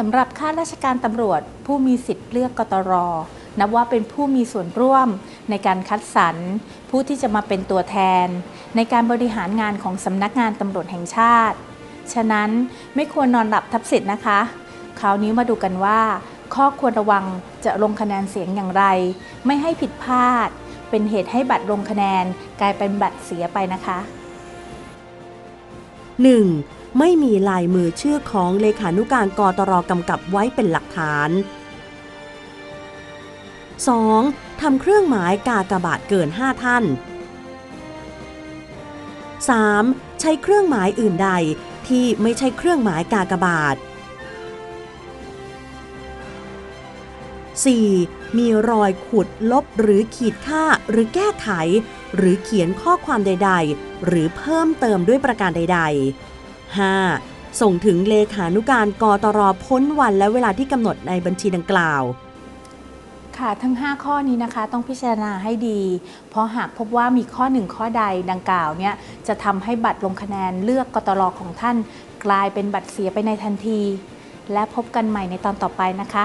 สำหรับข้าราชการตำรวจ ผู้มีสิทธิ์เลือกกตร นับว่าเป็นผู้มีส่วนร่วมในการคัดสรร ผู้ที่จะมาเป็นตัวแทน ในการบริหารงานของสำนักงานตำรวจแห่งชาติ ฉะนั้นไม่ควรนอนหลับทับสิทธิ์นะคะ คราวนี้มาดูกันว่า ข้อควรระวังจะลงคะแนนเสียงอย่างไร ไม่ให้ผิดพลาด เป็นเหตุให้บัตรลงคะแนนกลายเป็นบัตรเสียไปนะคะ 1. ไม่มีลายมือชื่อของเลขานุการกตรกำกับไว้เป็นหลักฐาน 2. ทำเครื่องหมายกากบาทเกิน 5 ท่าน 3. ใช้เครื่องหมายอื่นใดที่ไม่ใช่เครื่องหมายกากบาท 4. มีรอยขุดลบหรือขีดค่าหรือแก้ไข หรือเขียนข้อความใด ๆ หรือเพิ่มเติมด้วยประการใด ๆ 5. ส่งถึงเลขานุการกตรพ้นวันและเวลาที่กำหนดในบัญชีดังกล่าว ค่ะทั้ง 5 ข้อนี้นะคะต้องพิจารณาให้ดี เพราะหากพบว่ามีข้อหนึ่งข้อใดดังกล่าวเนี่ยจะทำให้บัตรลงคะแนนเลือกกตรของท่าน กลายเป็นบัตรเสียไปในทันที และพบกันใหม่ในตอนต่อไปนะคะ